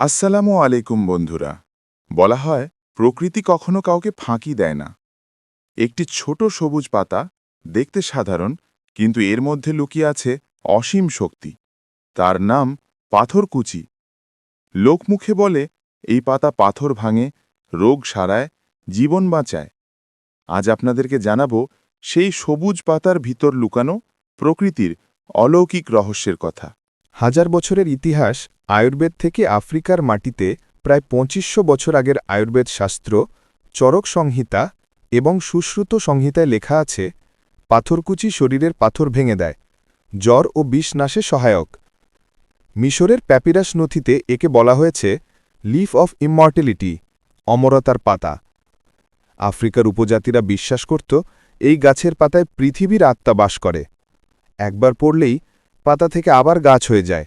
আসসালামু আলাইকুম বন্ধুরা। বলা হয়, প্রকৃতি কখনো কাউকে ফাঁকি দেয় না। একটি ছোট সবুজ পাতা, দেখতে সাধারণ, কিন্তু এর মধ্যে লুকিয়ে আছে অসীম শক্তি। তার নাম পাথরকুচি। লোকমুখে বলে, এই পাতা পাথর ভাঙে, রোগ সারায়, জীবন বাঁচায়। আজ আপনাদেরকে জানাব, সেই সবুজ পাতার ভিতর লুকানো প্রকৃতির অলৌকিক রহস্যের কথা। হাজার বছরের ইতিহাস আয়ুর্বেদ থেকে আফ্রিকার মাটিতে প্রায় পঁচিশশো বছর আগের আয়ুর্বেদ শাস্ত্র, চরক সংহিতা এবং সুশ্রুত সংহিতায় লেখা আছে, পাথরকুচি শরীরের পাথর ভেঙে দেয়, জ্বর ও বিষ নাশে সহায়ক। মিশরের প্যাপিরাস নথিতে একে বলা হয়েছে লিফ অফ ইমমর্টেলিটি অমরতার পাতা। আফ্রিকার উপজাতিরা বিশ্বাস করত এই গাছের পাতায় পৃথিবীর আত্মা বাস করে। একবার পড়লেই পাতা থেকে আবার গাছ হয়ে যায়।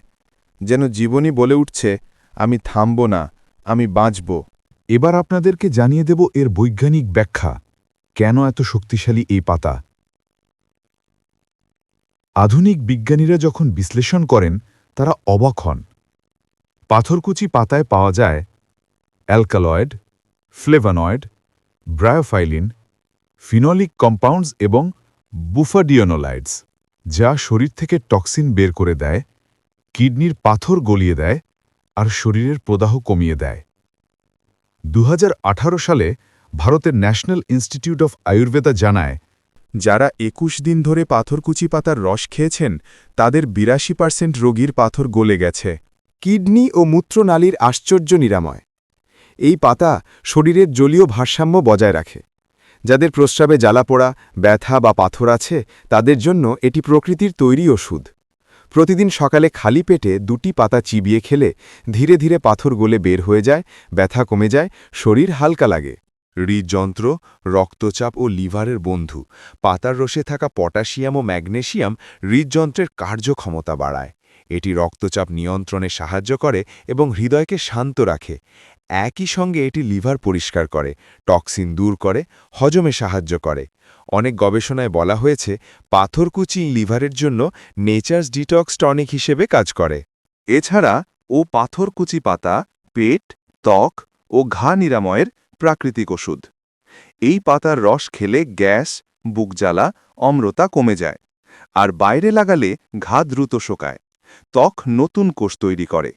যেন জীবনই বলে উঠছে, আমি থামব না, আমি বাঁচব। এবার আপনাদেরকে জানিয়ে দেব এর বৈজ্ঞানিক ব্যাখ্যা। কেন এত শক্তিশালী এই পাতা? আধুনিক বিজ্ঞানীরা যখন বিশ্লেষণ করেন, তারা অবাক হন। পাথরকুচি পাতায় পাওয়া যায় alkaloid, flavonoid, bryophyllin, phenolic compounds এবং বুফাডিওনোলাইডস। যা শরীর থেকে টক্সিন বের করে দেয়, কিডনির পাথর গলিয়ে দেয় আর শরীরের প্রদাহ কমিয়ে দেয়। দু হাজার আঠারো সালে ভারতের ন্যাশনাল ইনস্টিটিউট অফ আয়ুর্বেদা জানায়, যারা একুশ দিন ধরে পাথরকুচি পাতার রস খেয়েছেন, তাদের বিরাশি পার্সেন্ট রোগীর পাথর গলে গেছে। কিডনি ও মূত্রনালীর আশ্চর্য নিরাময়। এই পাতা শরীরের জলীয় ভারসাম্য বজায় রাখে। যাদের প্রস্রাবে জ্বালাপোড়া ব্যথা বা পাথর আছে, তাদের জন্য এটি প্রকৃতির তৈরি ওষুধ। প্রতিদিন সকালে খালি পেটে দুটি পাতা চিবিয়ে খেলে ধীরে ধীরে পাথর গলে বের হয়ে যায়, ব্যথা কমে যায়, শরীর হালকা লাগে। হৃদযন্ত্র, রক্তচাপ ও লিভারের বন্ধু, পাতার রসে থাকা পটাশিয়াম ও ম্যাগনেসিয়াম হৃদযন্ত্রের কার্যক্ষমতা বাড়ায়। এটি রক্তচাপ নিয়ন্ত্রণে সাহায্য করে এবং হৃদয়কে শান্ত রাখে। একই সঙ্গে এটি লিভার পরিষ্কার করে, টক্সিন দূর করে, হজমে সাহায্য করে। অনেক গবেষণায় বলা হয়েছে পাথরকুচি লিভারের জন্য নেচার্স ডিটক্স টনিক হিসেবে কাজ করে। এছাড়া, ও পাথরকুচি পাতা, পেট, ত্বক ও ঘা নিরাময়ের প্রাকৃতিক ওষুধ। এই পাতার রস খেলে গ্যাস বুকজ্বালা অম্রতা কমে যায়। আর বাইরে লাগালে ঘা দ্রুত শোকায়। ত্বক নতুন কোষ তৈরি করে।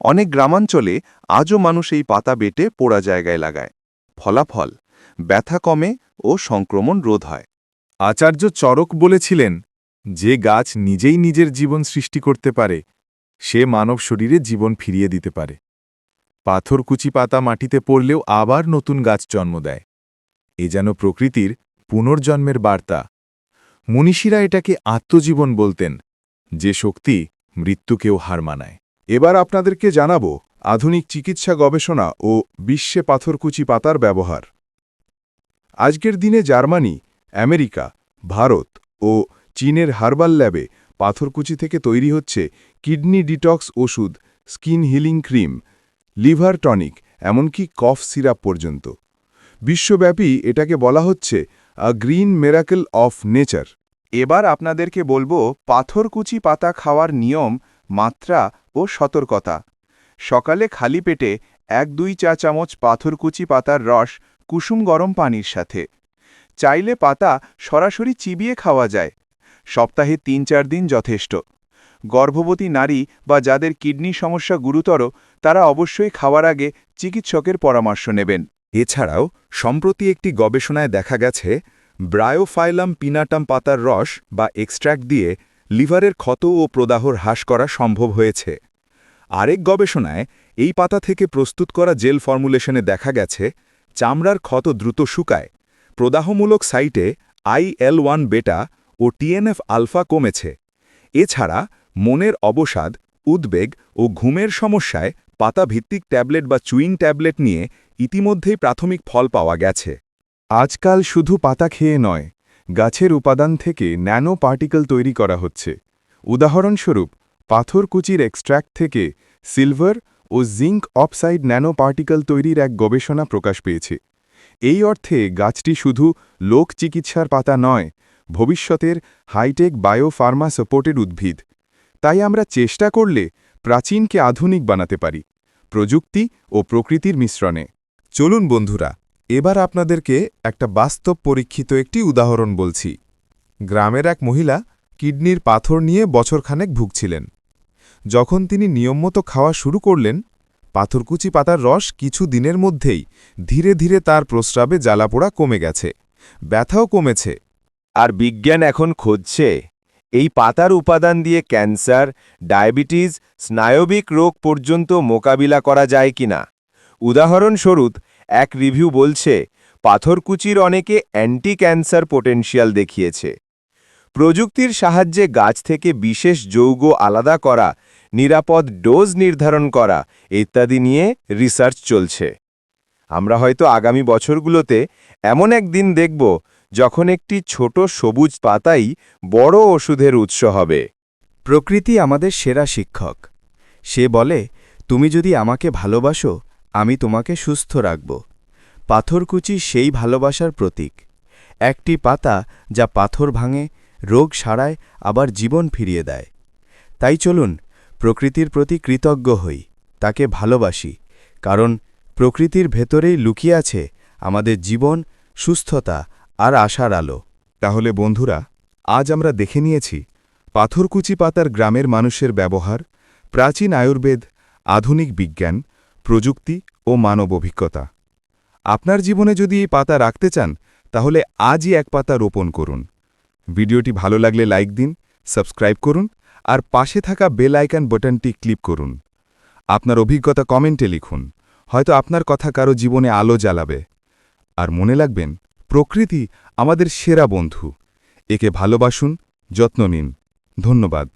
অনেক গ্রামাঞ্চলে আজও মানুষ এই পাতা বেটে পোড়া জায়গায় লাগায়। ফলাফল, ব্যথা কমে ও সংক্রমণ রোধ হয়। আচার্য চরক বলেছিলেন, যে গাছ নিজেই নিজের জীবন সৃষ্টি করতে পারে, সে মানব শরীরে জীবন ফিরিয়ে দিতে পারে। পাথরকুচি পাতা মাটিতে পড়লেও আবার নতুন গাছ জন্ম দেয়। এ যেন প্রকৃতির পুনর্জন্মের বার্তা। মনীষীরা এটাকে আত্মজীবন বলতেন, যে শক্তি মৃত্যুকেও হার মানায়। এবার আপনাদেরকে জানাব আধুনিক চিকিৎসা গবেষণা ও বিশ্বে পাথরকুচি পাতার ব্যবহার। আজকের দিনে জার্মানি, আমেরিকা, ভারত ও চীনের হার্বাল ল্যাবে পাথরকুচি থেকে তৈরি হচ্ছে কিডনি ডিটক্স ওষুধ, skin healing cream, liver tonic, এমনকি কফ সিরাপ পর্যন্ত। বিশ্বব্যাপী এটাকে বলা হচ্ছে a green miracle of nature. এবার আপনাদেরকে বলব পাথরকুচি পাতা খাওয়ার নিয়ম মাত্রা ও সতর্কতা। সকালে খালি পেটে এক দুই চা চামচ পাথরকুচি পাতার রস, কুসুম গরম পানির সাথে। চাইলে পাতা সরাসরি চিবিয়ে খাওয়া যায়। সপ্তাহে তিন চার দিন যথেষ্ট। গর্ভবতী নারী বা যাদের কিডনি সমস্যা গুরুতর, তারা অবশ্যই খাওয়ার আগে চিকিৎসকের পরামর্শ নেবেন। এছাড়াও, সম্প্রতি একটি গবেষণায় দেখা গেছে, ব্রায়োফাইলাম পিনাটাম পাতার রস বা এক্সট্র্যাক্ট দিয়ে লিভারের ক্ষত ও প্রদাহর হ্রাস করা সম্ভব হয়েছে। আরেক গবেষণায়, এই পাতা থেকে প্রস্তুত করা জেল ফর্মুলেশনে দেখা গেছে, চামড়ার ক্ষত দ্রুত শুকায়, প্রদাহমূলক সাইটে আইএল ওয়ান বেটা ও টিএনএফ আলফা কমেছে। এছাড়া, মনের অবসাদ, উদ্বেগ ও ঘুমের সমস্যায় পাতাভিত্তিক ট্যাবলেট বা চুইং ট্যাবলেট নিয়ে ইতিমধ্যেই প্রাথমিক ফল পাওয়া গেছে। আজকাল শুধু পাতা খেয়ে নয় গাছের উপাদান থেকে ন্যানো পার্টিকেল তৈরি করা হচ্ছে। উদাহরণস্বরূপ, পাথরকুচির এক্সট্র্যাক্ট থেকে সিলভার ও জিঙ্ক অপসাইড ন্যানো পার্টিকেল তৈরির এক গবেষণা প্রকাশ পেয়েছে। এই অর্থে গাছটি শুধু লোক চিকিৎসার পাতা নয়, ভবিষ্যতের হাইটেক বায়োফার্মা সাপোর্টেড উদ্ভিদ। তাই আমরা চেষ্টা করলে প্রাচীনকে আধুনিক বানাতে পারি, প্রযুক্তি ও প্রকৃতির মিশ্রণে। চলুন বন্ধুরা এবার আপনাদেরকে একটা বাস্তব পরীক্ষিত একটি উদাহরণ বলছি। গ্রামের এক মহিলা কিডনির পাথর নিয়ে বছরখানেক ভুগছিলেন। যখন তিনি নিয়মমতো খাওয়া শুরু করলেন, পাথরকুচি পাতার রস কিছু দিনের মধ্যেই ধীরে ধীরে তার প্রস্রাবে জ্বালাপোড়া কমে গেছে, ব্যথাও কমেছে। আর বিজ্ঞান এখন খুঁজছে, এই পাতার উপাদান দিয়ে ক্যান্সার, ডায়াবেটিস, স্নায়বিক রোগ পর্যন্ত মোকাবিলা করা যায় কিনা। উদাহরণস্বরূপ এক রিভিউ বলছে, পাথরকুচির অনেকে অ্যান্টি ক্যান্সার পোটেনশিয়াল দেখিয়েছে। প্রযুক্তির সাহায্যে গাছ থেকে বিশেষ যৌগ আলাদা করা, নিরাপদ ডোজ নির্ধারণ করা ইত্যাদি নিয়ে রিসার্চ চলছে। আমরা হয়তো আগামী বছরগুলোতে এমন একদিন দেখব যখন একটি ছোট সবুজ পাতাই বড় ওষুধের উৎস হবে। প্রকৃতি আমাদের সেরা শিক্ষক। সে বলে, তুমি যদি আমাকে ভালোবাসো আমি তোমাকে সুস্থ রাখব। পাথরকুচি সেই ভালোবাসার প্রতীক। একটি পাতা যা পাথর ভাঙে, রোগ সারায়, আবার জীবন ফিরিয়ে দেয়। তাই চলুন, প্রকৃতির প্রতি কৃতজ্ঞ হই, তাকে ভালোবাসি, কারণ প্রকৃতির ভেতরেই লুকিয়ে আছে আমাদের জীবন, সুস্থতা আর আশার আলো। তাহলে বন্ধুরা, আজ আমরা দেখে নিয়েছি, পাথরকুচি পাতার গ্রামের মানুষের ব্যবহার, প্রাচীন আয়ুর্বেদ, আধুনিক বিজ্ঞান প্রযুক্তি ও মানব অভিজ্ঞতা। আপনার জীবনে যদি এই পাতা রাখতে চান, তাহলে আজই এক পাতা রোপণ করুন। ভিডিওটি ভালো লাগলে লাইক দিন, সাবস্ক্রাইব করুন আর পাশে থাকা বেল আইকন বাটনটি ক্লিক করুন। আপনার অভিজ্ঞতা কমেন্টে লিখুন, হয়তো আপনার কথা কারও জীবনে আলো জ্বালাবে। আর মনে রাখবেন, প্রকৃতি আমাদের সেরা বন্ধু। একে ভালোবাসুন, যত্ন নিন। ধন্যবাদ।